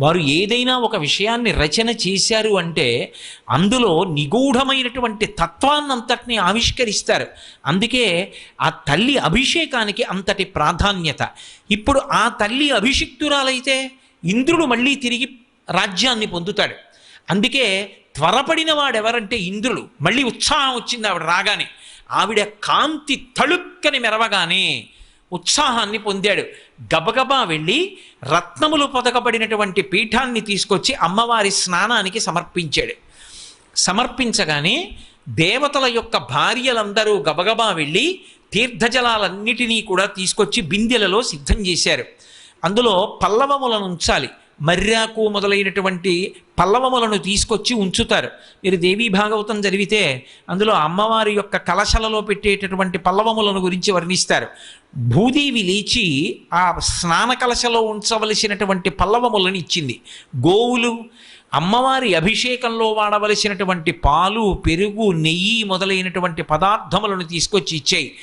వారు ఏదైనా ఒక విషయాన్ని రచన చేశారు అంటే అందులో నిగూఢమైనటువంటి తత్వాన్నంతటిని ఆవిష్కరిస్తారు. అందుకే ఆ తల్లి అభిషేకానికి అంతటి ప్రాధాన్యత. ఇప్పుడు ఆ తల్లి అభిషిక్తురాలైతే ఇంద్రుడు మళ్ళీ తిరిగి రాజ్యాన్ని పొందుతాడు. అందుకే త్వరపడిన వాడెవరంటే ఇంద్రుడు. మళ్ళీ ఉత్సాహం వచ్చింది ఆవిడ రాగానే. ఆవిడ కాంతి తళుక్కని మెరవగానే ఉత్సాహాన్ని పొందాడు. గబగబా వెళ్ళి రత్నములు పొదకబడినటువంటి పీఠాన్ని తీసుకొచ్చి అమ్మవారి స్నానానికి సమర్పించాడు. సమర్పించగానే దేవతల యొక్క భార్యలందరూ గబగబా వెళ్ళి తీర్థజలాలన్నిటినీ కూడా తీసుకొచ్చి బిందెలలో సిద్ధం చేశారు. అందులో పల్లవములను ఉంచాలి. మర్యాకు మొదలైనటువంటి పల్లవములను తీసుకొచ్చి ఉంచుతారు. మీరు దేవీ భాగవతం జరిగితే అందులో అమ్మవారి యొక్క కలశలలో పెట్టేటటువంటి పల్లవములను గురించి వర్ణిస్తారు. భూదేవి లేచి ఆ స్నాన కలశలో ఉంచవలసినటువంటి పల్లవములను ఇచ్చింది. గోవులు అమ్మవారి అభిషేకంలో వాడవలసినటువంటి పాలు పెరుగు నెయ్యి మొదలైనటువంటి పదార్థములను తీసుకొచ్చి ఇచ్చాయి.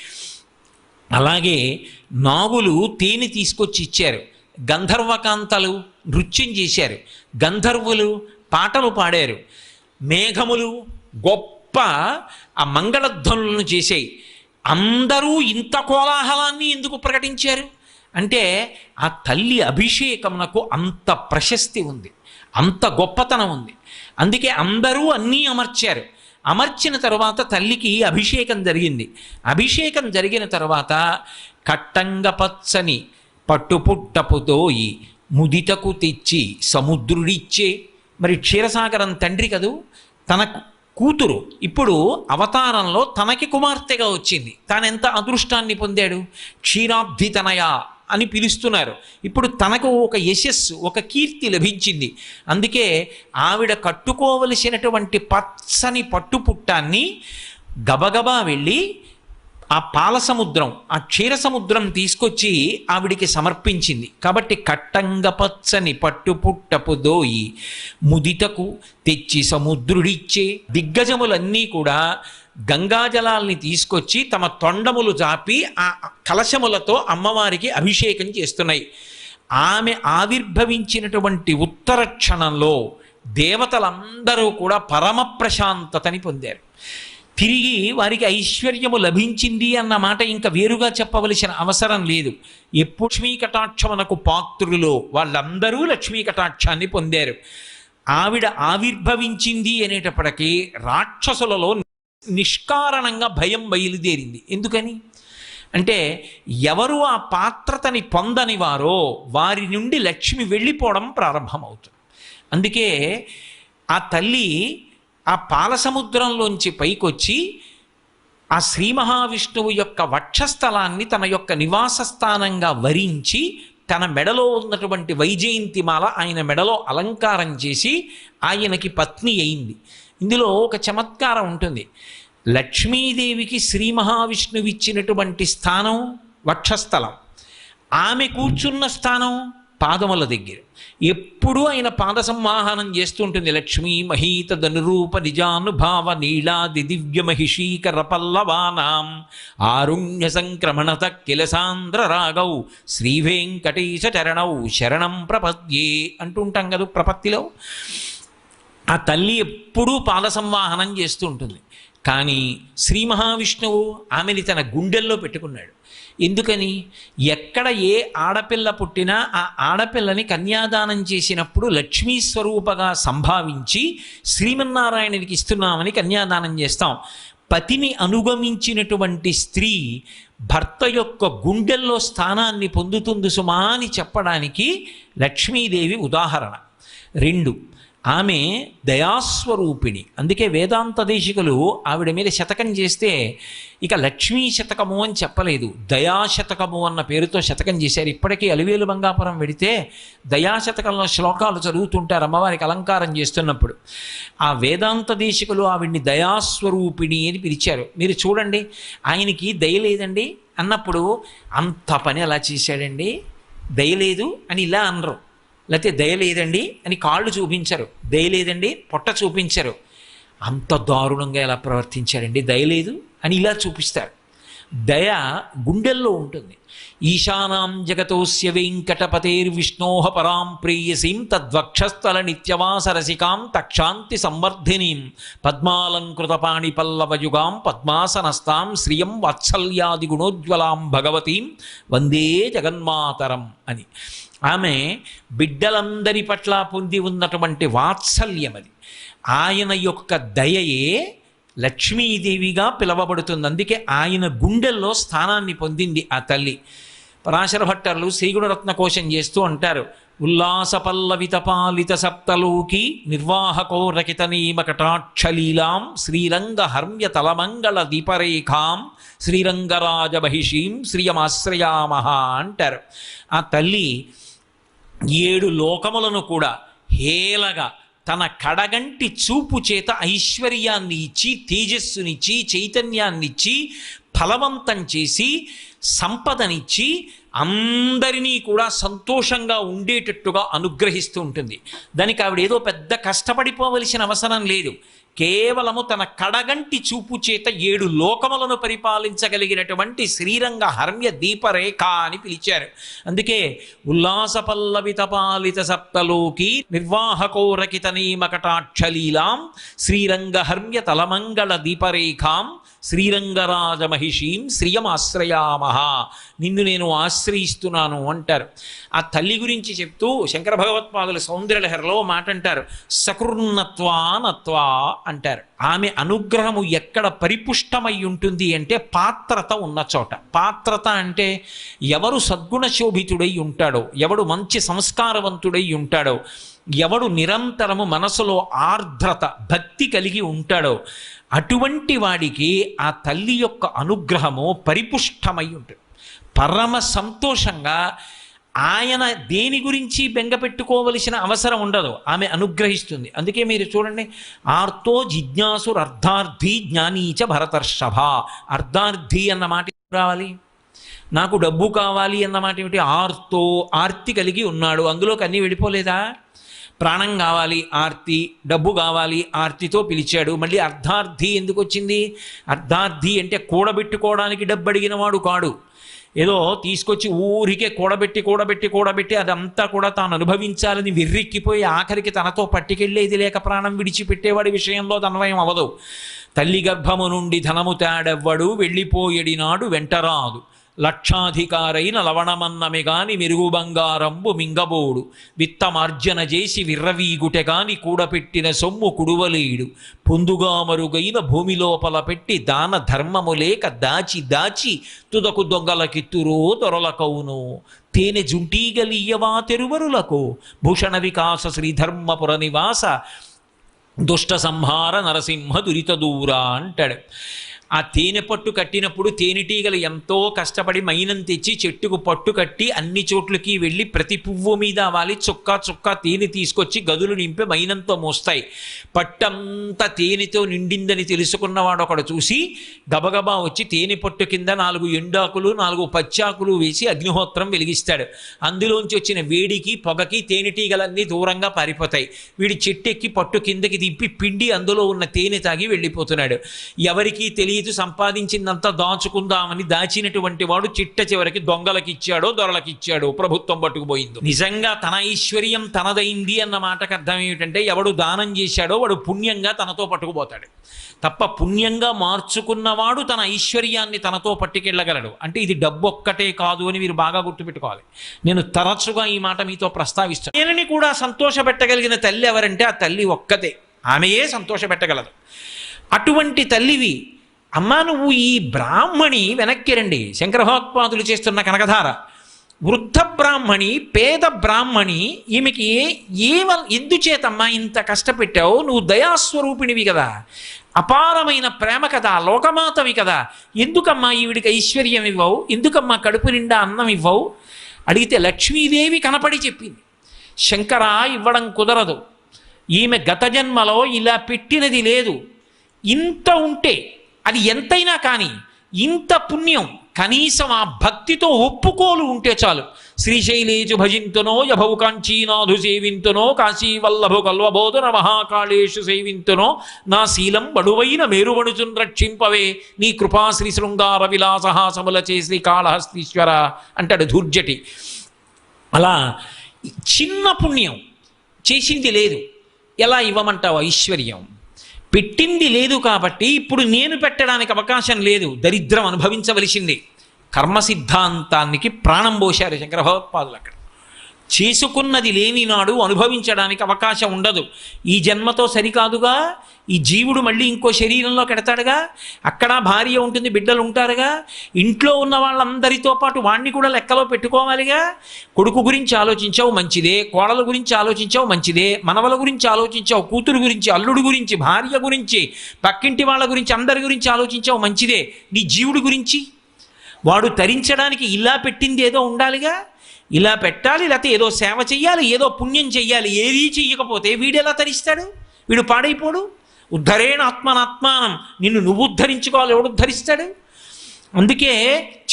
అలాగే నాగులు తేనె తీసుకొచ్చి ఇచ్చారు. గంధర్వకాంతలు నృత్యం చేశారు. గంధర్వులు పాటలు పాడారు. మేఘములు గొప్ప ఆ మంగళధ్వనులను చేశాయి. అందరూ ఇంత కోలాహలాన్ని ఎందుకు ప్రకటించారు? అంటే ఆ తల్లి అభిషేకమునకు అంత ప్రశస్తి ఉంది. అంత గొప్పతనం ఉంది. అందుకే అందరూ అన్నీ అమర్చారు. అమర్చిన తర్వాత తల్లికి అభిషేకం జరిగింది. అభిషేకం జరిగిన తర్వాత కట్టంగ పచ్చని పట్టుపుట్టపుతోయి ముదితకు తెచ్చి సముద్రుడిచ్చే. మరి క్షీరసాగరం తండ్రి కదూ? తన కూతురు. ఇప్పుడు అవతారంలో తనకి కుమార్తెగా వచ్చింది. తానెంత అదృష్టాన్ని పొందాడు? క్షీరాబ్ధితనయ అని పిలుస్తున్నారు. ఇప్పుడు తనకు ఒక యశస్సు ఒక కీర్తి లభించింది. అందుకే ఆవిడ కట్టుకోవలసినటువంటి పచ్చని పట్టుపుట్టాన్ని గబగబా వెళ్ళి ఆ పాల సముద్రం ఆ క్షీర సముద్రం తీసుకొచ్చి ఆవిడికి సమర్పించింది. కాబట్టి కట్టంగ పచ్చని పట్టుపుట్టపు దోయి ముదితకు తెచ్చి సముద్రుడిచ్చే దిగ్గజములన్నీ కూడా గంగాజలాల్ని తీసుకొచ్చి తమ తొండములు జాపి ఆ కలశములతో అమ్మవారికి అభిషేకం చేస్తున్నాయి. ఆమె ఆవిర్భవించినటువంటి ఉత్తర క్షణంలో దేవతలందరూ కూడా పరమ ప్రశాంతతని పొందారు. తిరిగి వారికి ఐశ్వర్యము లభించింది అన్న మాట ఇంకా వేరుగా చెప్పవలసిన అవసరం లేదు. ఎప్పుడు లక్ష్మీ కటాక్షమునకు పాత్రులో? వాళ్ళందరూ లక్ష్మీ కటాక్షాన్ని పొందారు. ఆవిడ ఆవిర్భవించింది అనేటప్పటికీ రాక్షసులలో నిష్కారణంగా భయం బయలుదేరింది. ఎందుకని? అంటే ఎవరు ఆ పాత్రతని పొందని వారో వారి నుండి లక్ష్మి వెళ్ళిపోవడం ప్రారంభమవుతుంది. అందుకే ఆ తల్లి ఆ పాల సముద్రంలోంచి పైకొచ్చి ఆ శ్రీ మహావిష్ణువు యొక్క వక్షస్థలాన్ని తన యొక్క నివాస స్థానంగా వరించి తన మెడలో ఉన్నటువంటి వైజయంతి మాల ఆయన మెడలో అలంకారం చేసి ఆయనకి పత్ని అయింది. ఇందులో ఒక చమత్కారం ఉంటుంది. లక్ష్మీదేవికి శ్రీ మహావిష్ణువు ఇచ్చినటువంటి స్థానం వక్షస్థలం. ఆమె కూర్చున్న స్థానం పాదముల దగ్గర. ఎప్పుడూ ఆయన పాద సంవాహనం చేస్తుంటుంది. లక్ష్మీ మహీత ధనురూప నిజానుభావ నీళాది దివ్య మహిషీకర పల్లవానాం. ఆరుణ్య సంక్రమణత కిలసాంధ్ర రాగౌ శ్రీవేంకటేశ చరణౌ శరణం ప్రపద్యే అంటుంటాం కదా ప్రపత్తిలో. ఆ తల్లి ఎప్పుడూ పాద సంవాహనం చేస్తూ ఉంటుంది కానీ శ్రీ మహావిష్ణువు ఆమెని తన గుండెల్లో పెట్టుకున్నాడు. ఎందుకని? ఎక్కడ ఏ ఆడపిల్ల పుట్టినా ఆ ఆడపిల్లని కన్యాదానం చేసినప్పుడు లక్ష్మీ స్వరూపగా సంభావించి శ్రీమన్నారాయణునికి ఇస్తున్నామని కన్యాదానం చేస్తాం. పతిని అనుగమించినటువంటి స్త్రీ భర్త యొక్క గుండెల్లో స్థానాన్ని పొందుతుంది సుమా అని చెప్పడానికి లక్ష్మీదేవి ఉదాహరణ. రెండు ఆమె దయాస్వరూపిణి. అందుకే వేదాంత దేశికులు ఆవిడ మీద శతకం చేస్తే ఇక లక్ష్మీ శతకము అని చెప్పలేదు. దయాశతకము అన్న పేరుతో శతకం చేశారు. ఇప్పటికీ అలివేలు బంగాపురం వెడితే దయాశతకంలో శ్లోకాలు చదువుతుంటారు అమ్మవారికి అలంకారం చేస్తున్నప్పుడు. ఆ వేదాంత దేశికులు ఆవిడ్ని దయాస్వరూపిణి అని పిలిచారు. మీరు చూడండి ఆయనకి దయ లేదండి అన్నప్పుడు అంత పని అలా చేశాడండి. దయ లేదు అని ఇలా అనరు. లేకపోతే దయ లేదండి అని కాళ్ళు చూపించరు. దయ లేదండి పొట్ట చూపించరు. అంత దారుణంగా ఎలా ప్రవర్తించాడండి? దయ లేదు అని ఇలా చూపిస్తారు. దయ గుండెల్లో ఉంటుంది. ఈశానాం జగతోస్య వెంకటపతేర్విష్ణోహ పరాం ప్రేయసీం తద్వక్షస్థల నిత్యవాసరసికాం తక్షాంతి సంవర్ధినీం పద్మాలంకృతపాణి పల్లవయుగాం పద్మాసనస్తాం శ్రియం వాత్సల్యాది గుణోజ్వలాం భగవతీం వందే జగన్మాతరం అని. ఆమె బిడ్డలందరి పట్ల పొంది ఉన్నటువంటి వాత్సల్యం అది ఆయన యొక్క దయయే లక్ష్మీదేవిగా పిలవబడుతుంది. అందుకే ఆయన గుండెల్లో స్థానాన్ని పొందింది ఆ తల్లి. పరాశర భట్టర్లు శ్రీగుణరత్న కోశం చేస్తూ అంటారు ఉల్లాస పల్లవిత పాలిత సప్తలోకి నిర్వాహకో రకిత నీమకటాక్షలీలాం శ్రీరంగ హర్మ్య తలమంగళ దీపరేఖాం శ్రీరంగరాజ బహిషీం శ్రియమాశ్రయామహ అంటారు. ఆ తల్లి ఏడు లోకములను కూడా హేలగా తన కడగంటి చూపు చేత ఐశ్వర్యాన్ని ఇచ్చి తేజస్సునిచ్చి చైతన్యాన్నిచ్చి ఫలవంతం చేసి సంపదనిచ్చి అందరినీ కూడా సంతోషంగా ఉండేటట్టుగా అనుగ్రహిస్తూ ఉంటుంది. దానికి ఆవిడ ఏదో పెద్ద కష్టపడిపోవలసిన అవసరం లేదు. కేవలము తన కడగంటి చూపు చేత ఏడు లోకములను పరిపాలించగలిగినటువంటి శ్రీరంగ హర్మ్య దీపరేఖ అని పిలిచారు. అందుకే ఉల్లాస పల్లవిత పాలిత సప్తలోకి నిర్వాహకోరకిత నీమకటాక్షలీలాం శ్రీరంగ హర్మ్య తలమంగళ దీపరేఖాం శ్రీరంగరాజ మహిషీం శ్రియమాశ్రయామహ. నిన్ను నేను ఆశ్రయిస్తున్నాను అంటారు. ఆ తల్లి గురించి చెప్తూ శంకర భగవత్పాదుల సౌందర్యలహరిలో మాట అంటారు సకృన్నత్వానత్వా అంటారు. ఆమె అనుగ్రహము ఎక్కడ పరిపుష్టమై ఉంటుంది అంటే పాత్రత ఉన్న చోట. పాత్రత అంటే ఎవరు సద్గుణ శోభితుడై ఉంటాడో ఎవడు మంచి సంస్కారవంతుడై ఉంటాడో ఎవడు నిరంతరము మనసులో ఆర్ద్రత భక్తి కలిగి ఉంటాడో అటువంటి వాడికి ఆ తల్లి యొక్క అనుగ్రహము పరిపుష్టమై ఉంటుంది. పరమ సంతోషంగా ఆయన దేని గురించి బెంగ పెట్టుకోవలసిన అవసరం ఉండదు. ఆమె అనుగ్రహిస్తుంది. అందుకే మీరు చూడండి ఆర్తో జిజ్ఞాసు అర్ధార్థి జ్ఞానీచ భరతర్షభ. అర్ధార్థి అన్న మాట రావాలి? నాకు డబ్బు కావాలి అన్న మాట ఏమిటి? ఆర్తో ఆర్తి కలిగి ఉన్నాడు. అందులోకి అన్నీ వెళ్ళిపోలేదా? ప్రాణం కావాలి ఆర్తి డబ్బు కావాలి ఆర్తితో పిలిచాడు. మళ్ళీ అర్ధార్థి ఎందుకు వచ్చింది? అర్ధార్థి అంటే కూడబెట్టుకోవడానికి డబ్బు అడిగిన వాడు కాడు. ఏదో తీసుకొచ్చి ఊరికే కూడబెట్టి కూడబెట్టి కూడబెట్టి అదంతా కూడా తాను అనుభవించాలని వెర్రెక్కిపోయి ఆఖరికి తనతో పట్టుకెళ్ళేది లేక ప్రాణం విడిచిపెట్టేవాడి విషయంలో తన్వయం అవదు. తల్లి గర్భము నుండి ధనము తాడెవ్వడు వెళ్ళిపోయేడినాడు వెంటరాదు. లక్షాధికారైన లవణమన్నమె గాని మెరుగు బంగారంబు మింగబోడు. విత్తమార్జన చేసి విర్రవీగుటె గాని కూడపెట్టిన సొమ్ము కుడువలేడు. పొందుగా మరుగైన భూమి లోపల పెట్టి దాన ధర్మము లేక దాచి దాచి తుదకు దొంగలకిత్తురో దొరలకవును తేనె జుంటీగలియవా తెరువరులకు? భూషణ వికాస శ్రీధర్మపుర నివాస దుష్ట సంహార నరసింహ దురిత దూరా అంటాడు. ఆ తేనె పట్టు కట్టినప్పుడు తేనెటీగలు ఎంతో కష్టపడి మైనం తెచ్చి చెట్టుకు పట్టు కట్టి అన్ని చోట్లకి వెళ్ళి ప్రతి పువ్వు మీద వాలి చుక్క చుక్క తేనె తీసుకొచ్చి గదులు నింపి మైనంతో మోస్తాయి. పట్టంతా తేనెతో నిండిందని తెలుసుకున్నవాడు ఒకడు చూసి గబగబా వచ్చి తేనె పట్టు కింద నాలుగు ఎండాకులు నాలుగు పచ్చాకులు వేసి అగ్నిహోత్రం వెలిగిస్తాడు. అందులోంచి వచ్చిన వేడికి పొగకి తేనెటీగలన్నీ దూరంగా పారిపోతాయి. వీడి చెట్టెక్కి పట్టు కిందకి దింపి పిండి అందులో ఉన్న తేనె తాగి వెళ్ళిపోతున్నాడు. ఎవరికీ తెలియదు సంపాదించిందంతా దాచుకుందామని దాచినటువంటి వాడు చిట్ట చివరికి దొంగలకి ఇచ్చాడో దొరలకి ఇచ్చాడో ప్రభుత్వం పట్టుకుపోయింది. నిజంగా తన ఐశ్వర్యం తనదైంది అన్న మాటకు అర్థం ఏమిటంటే ఎవడు దానం చేశాడో వాడు పుణ్యంగా తనతో పట్టుకుపోతాడు. తప్ప పుణ్యంగా మార్చుకున్నవాడు తన ఐశ్వర్యాన్ని తనతో పట్టుకెళ్ళగలడు. అంటే ఇది డబ్బు ఒక్కటే కాదు అని మీరు బాగా గుర్తుపెట్టుకోవాలి. నేను తరచుగా ఈ మాట మీతో ప్రస్తావిస్తాను నేనని కూడా సంతోషపెట్టగలిగిన తల్లి ఎవరంటే ఆ తల్లి ఒక్కతే. ఆమెయే సంతోషపెట్టగలదు అటువంటి తల్లివి అమ్మా నువ్వు ఈ బ్రాహ్మణి వెనక్కి రండి. శంకరభగవత్పాదులు చేస్తున్న కనకధార. వృద్ధ బ్రాహ్మణి పేద బ్రాహ్మణి ఈమెకి ఏవ ఎందుచేతమ్మా ఇంత కష్టపెట్టావు? నువ్వు దయాస్వరూపిణివి కదా. అపారమైన ప్రేమ కదా లోకమాతవి కదా. ఎందుకమ్మా ఈవిడికి ఐశ్వర్యం ఇవ్వవు? ఎందుకమ్మా కడుపు నిండా అన్నం ఇవ్వవు? అడిగితే లక్ష్మీదేవి కనపడి చెప్పింది. శంకర ఇవ్వడం కుదరదు. ఈమె గత జన్మలో ఇలా పెట్టినది లేదు. ఇంత ఉంటే అది ఎంతైనా కానీ ఇంత పుణ్యం కనీసం ఆ భక్తితో ఒప్పుకోలు ఉంటే చాలు. శ్రీశైలేజు భజింతునో యభవు కాంచీనాథు సేవింతునో కాశీవల్లభు కల్వబోధన మహాకాళేషు సేవింతునో నా శీలం బడువైన మేరువణుచున్ రక్షింపవే నీ కృపా శ్రీ శృంగార విలాసహాసముల చే శ్రీ కాళహస్తీశ్వర అంటాడు ధూర్జటి. అలా చిన్న పుణ్యం చేసింది లేదు. ఎలా ఇవ్వమంటావు? ఐశ్వర్యం. పెట్టింది లేదు కాబట్టి ఇప్పుడు నేను పెట్టడానికి అవకాశం లేదు. దరిద్రం అనుభవించవలసింది. కర్మ సిద్ధాంతానికి ప్రాణం పోశారు శంకర భగవత్పాదులు అక్కడ. చేసుకున్నది లేని నాడు అనుభవించడానికి అవకాశం ఉండదు. ఈ జన్మతో సరికాదుగా ఈ జీవుడు మళ్ళీ ఇంకో శరీరంలో కెడతాడుగా అక్కడ భార్య ఉంటుంది బిడ్డలు ఉంటారుగా ఇంట్లో ఉన్న వాళ్ళందరితో పాటు వాణ్ణి కూడా లెక్కలో పెట్టుకోవాలిగా. కొడుకు గురించి ఆలోచించావు మంచిదే. కోడల గురించి ఆలోచించావు మంచిదే. మనవల గురించి ఆలోచించావు కూతురు గురించి అల్లుడు గురించి భార్య గురించి పక్కింటి వాళ్ళ గురించి అందరి గురించి ఆలోచించావు మంచిదే. నీ జీవుడి గురించి వాడు తరించడానికి ఇలా పెట్టింది ఏదో ఉండాలిగా. ఇలా పెట్టాలి లేకపోతే ఏదో సేవ చెయ్యాలి ఏదో పుణ్యం చెయ్యాలి ఏదీ చెయ్యకపోతే వీడెలా తరిస్తాడు వీడు పాడైపోడు? ఉద్ధరేణ ఆత్మనాత్మానం నిన్ను నువ్వు ఉద్ధరించుకోవాలి ఎవడు ఉద్ధరిస్తాడు? అందుకే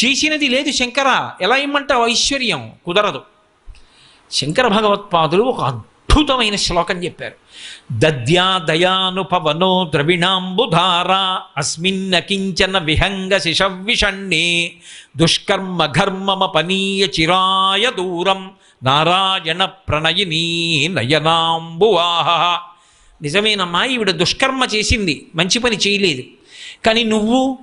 చేసినది లేదు శంకర. ఎలా ఇమ్మంటావు? ఐశ్వర్యం కుదరదు. శంకర భగవత్పాదులు ఒక అద్భుతమైన శ్లోకం చెప్పారు. దద్యా దయానుపవనో ద్రవిణాంబుధార అస్మిన్న కించన విహంగ శిశవిషణ్ణే దుష్కర్మ ఘర్మమపనీయ చిరాయ దూరం నారాయణ ప్రణయినీ నయనాంబువాహ. నిజమేనమ్మా ఈవిడ దుష్కర్మ చేసింది మంచి పని చేయలేదు. కానీ నువ్వు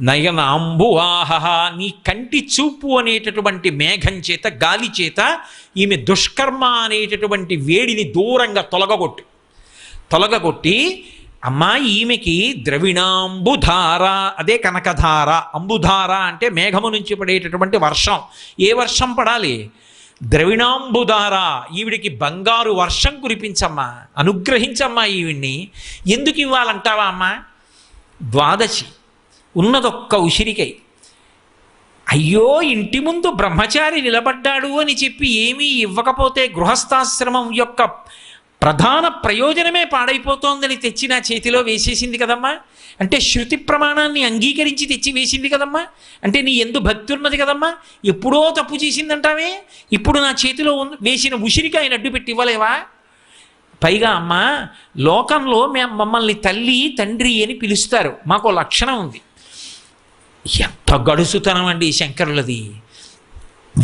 నయనాంబువాహ నీ కంటి చూపు అనేటటువంటి మేఘం చేత గాలి చేత ఈమె దుష్కర్మ అనేటటువంటి వేడిని దూరంగా తొలగగొట్టు. తొలగగొట్టి అమ్మా ఈమెకి ద్రవిణాంబుధార అదే కనకధార అంబుధార అంటే మేఘము నుంచి పడేటటువంటి వర్షం. ఏ వర్షం పడాలి? ద్రవిణాంబుధార ఈవిడికి బంగారు వర్షం కురిపించమ్మా అనుగ్రహించమ్మా ఈవిడ్ని. ఎందుకు ఇవ్వాలంటావా అమ్మా? ద్వాదశి. ఉన్నదొక్క ఉసిరికై. అయ్యో ఇంటి ముందు బ్రహ్మచారి నిలబడ్డాడు అని చెప్పి ఏమీ ఇవ్వకపోతే గృహస్థాశ్రమం యొక్క ప్రధాన ప్రయోజనమే పాడైపోతోందని తెచ్చి నా చేతిలో వేసేసింది కదమ్మా? అంటే శృతి ప్రమాణాన్ని అంగీకరించి తెచ్చి వేసింది కదమ్మా? అంటే నీ ఎందు భక్తి ఉన్నది కదమ్మా? ఎప్పుడో తప్పు చేసిందంటావే? ఇప్పుడు నా చేతిలో వేసిన వేసిన ఆయన అడ్డు పెట్టి ఇవ్వలేవా? పైగా అమ్మ లోకంలో మేము మమ్మల్ని తల్లి తండ్రి అని పిలుస్తారు. మాకు ఓ లక్షణం ఉంది. ఎంత గడుసుతనం అండి శంకరులది.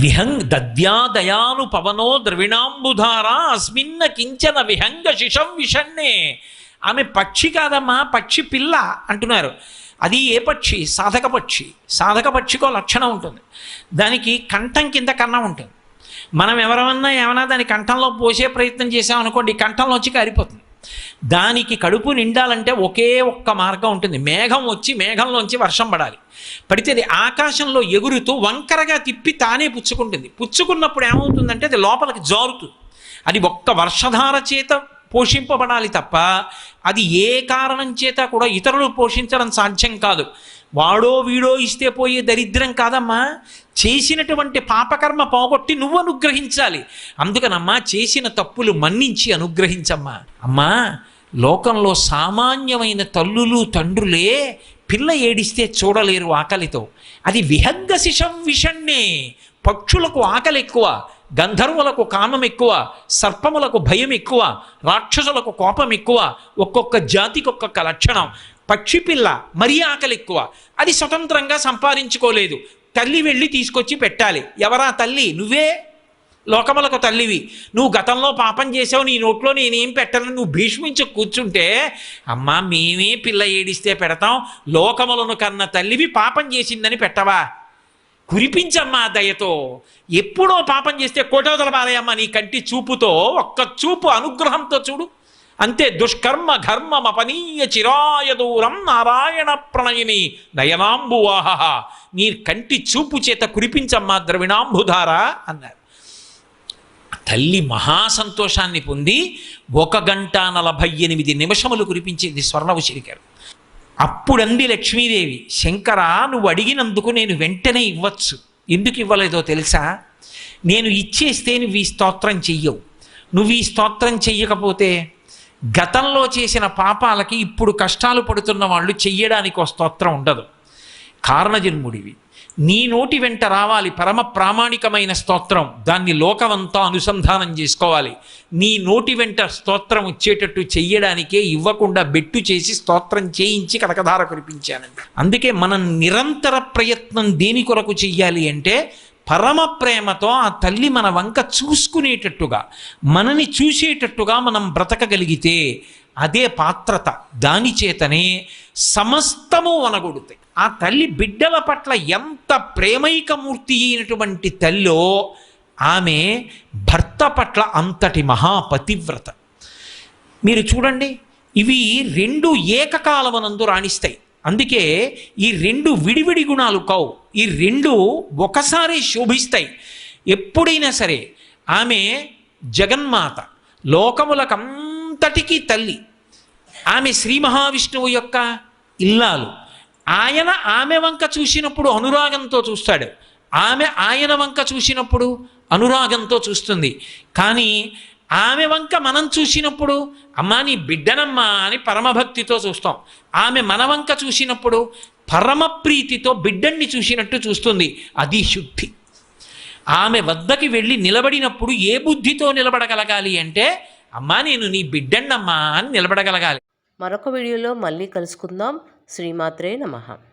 విహంగ్ దద్యా దయాను పవనో ద్రవిణాంబుధార అస్మిన్న కించన విహంగ శిషం విషన్నే ఆమె పక్షి కాదమ్మా పక్షి పిల్ల అంటున్నారు. అది ఏ పక్షి? సాధక పక్షి. సాధక పక్షికో లక్షణం ఉంటుంది. దానికి కంఠం కింద కన్నం ఉంటుంది. మనం ఎవరమన్నా ఏమన్నా దాని కంఠంలో పోసే ప్రయత్నం చేసామనుకోండి కంఠంలోంచి కారిపోతుంది. దానికి కడుపు నిండాలంటే ఒకే ఒక్క మార్గం ఉంటుంది. మేఘం వచ్చి మేఘంలోంచి వర్షం పడాలి. పడితే అది ఆకాశంలో ఎగురుతూ వంకరగా తిప్పి తానే పుచ్చుకుంటుంది. పుచ్చుకున్నప్పుడు ఏమవుతుందంటే అది లోపలికి జారుతుంది. అది ఒక్క వర్షధార చేత పోషింపబడాలి తప్ప అది ఏ కారణం చేత కూడా ఇతరులు పోషించడం సాధ్యం కాదు. వాడో వీడో ఇస్తే పోయే దరిద్రం కాదమ్మా. చేసినటువంటి పాపకర్మ పోగొట్టి నువ్వు అనుగ్రహించాలి. అందుకనమ్మా చేసిన తప్పులు మన్నించి అనుగ్రహించమ్మా. అమ్మా లోకంలో సామాన్యమైన తల్లులు తండ్రులే పిల్ల ఏడిస్తే చూడలేరు ఆకలితో. అది విహంగ శిషం విషణ్ణే. పక్షులకు ఆకలి ఎక్కువ గంధర్వులకు కామం ఎక్కువ సర్పములకు భయం ఎక్కువ రాక్షసులకు కోపం ఎక్కువ ఒక్కొక్క జాతికి ఒక్కొక్క లక్షణం. పక్షిపిల్ల మరీ ఆకలి ఎక్కువ. అది స్వతంత్రంగా సంపాదించుకోలేదు. తల్లి వెళ్ళి తీసుకొచ్చి పెట్టాలి. ఎవరా తల్లి? నువ్వే? లోకములకు తల్లివి. నువ్వు గతంలో పాపం చేసావు నీ నోట్లో నేనేం పెట్టను నువ్వు భీష్మించి కూర్చుంటే అమ్మా మేమే పిల్ల ఏడిస్తే పెడతాం లోకములను కన్న తల్లివి పాపం చేసిందని పెట్టవా? కురిపించమ్మా దయతో. ఎప్పుడో పాపం చేస్తే కోటోదల బాలయ్యమ్మ నీ కంటి చూపుతో ఒక్క చూపు అనుగ్రహంతో చూడు. అంతే దుష్కర్మ ఘర్మ మపనీయ చిరాయ దూరం నారాయణ ప్రణయిని నయనాంబువాహ నీ కంటి చూపు చేత కురిపించమ్మా ద్రవిణాంబుధార అన్నారు. తల్లి మహాసంతోషాన్ని పొంది ఒక గంట నలభై ఎనిమిది నిమిషములు కురిపించింది స్వర్ణవు చిరికారు అప్పుడంది లక్ష్మీదేవి శంకర నువ్వు అడిగినందుకు నేను వెంటనే ఇవ్వచ్చు. ఎందుకు ఇవ్వలేదో తెలుసా? నేను ఇచ్చేస్తే నువ్వు ఈ స్తోత్రం చెయ్యవు. నువ్వు ఈ స్తోత్రం చెయ్యకపోతే గతంలో చేసిన పాపాలకి ఇప్పుడు కష్టాలు పడుతున్న వాళ్ళు చెయ్యడానికి ఒక స్తోత్రం ఉండదు. కారణజన్ముడివి. నీ నోటి వెంట రావాలి పరమ ప్రామాణికమైన స్తోత్రం. దాన్ని లోకమంతా అనుసంధానం చేసుకోవాలి. నీ నోటి వెంట స్తోత్రం వచ్చేటట్టు చెయ్యడానికే ఇవ్వకుండా బెట్టు చేసి స్తోత్రం చేయించి కనకధార కురిపించానండి అందుకే మనం నిరంతర ప్రయత్నం దేని కొరకు చెయ్యాలి అంటే పరమ ప్రేమతో ఆ తల్లి మన వంక చూసుకునేటట్టుగా మనని చూసేటట్టుగా మనం బ్రతకగలిగితే అదే పాత్రత దాని చేతనే సమస్తము వనగొడుతాయి. ఆ తల్లి బిడ్డల పట్ల ఎంత ప్రేమైకమూర్తి అయినటువంటి తల్లో ఆమె భర్త పట్ల అంతటి మహాపతివ్రత. మీరు చూడండి ఇవి రెండు ఏకకాలమనందు రాణిస్తాయి. అందుకే ఈ రెండు విడివిడి గుణాలు కావు. ఈ రెండు ఒకసారి శోభిస్తాయి. ఎప్పుడైనా సరే ఆమె జగన్మాత లోకములకంతటికీ తల్లి. ఆమె శ్రీ మహావిష్ణువు యొక్క ఇల్లాలు. ఆయన ఆమె వంక చూసినప్పుడు అనురాగంతో చూస్తాడు. ఆమె ఆయన వంక చూసినప్పుడు అనురాగంతో చూస్తుంది. కానీ ఆమె వంక మనం చూసినప్పుడు అమ్మా నీ బిడ్డనమ్మా అని పరమభక్తితో చూస్తాం. ఆమె మన వంక చూసినప్పుడు పరమ ప్రీతితో బిడ్డన్ని చూసినట్టు చూస్తుంది. అది శుద్ధి. ఆమె వద్దకి వెళ్ళి నిలబడినప్పుడు ఏ బుద్ధితో నిలబడగలగాలి అంటే అమ్మా నేను నీ బిడ్డన్నమ్మా అని నిలబడగలగాలి. మరొక వీడియోలో మళ్ళీ కలుసుకుందాం. శ్రీమాత్రే నమః.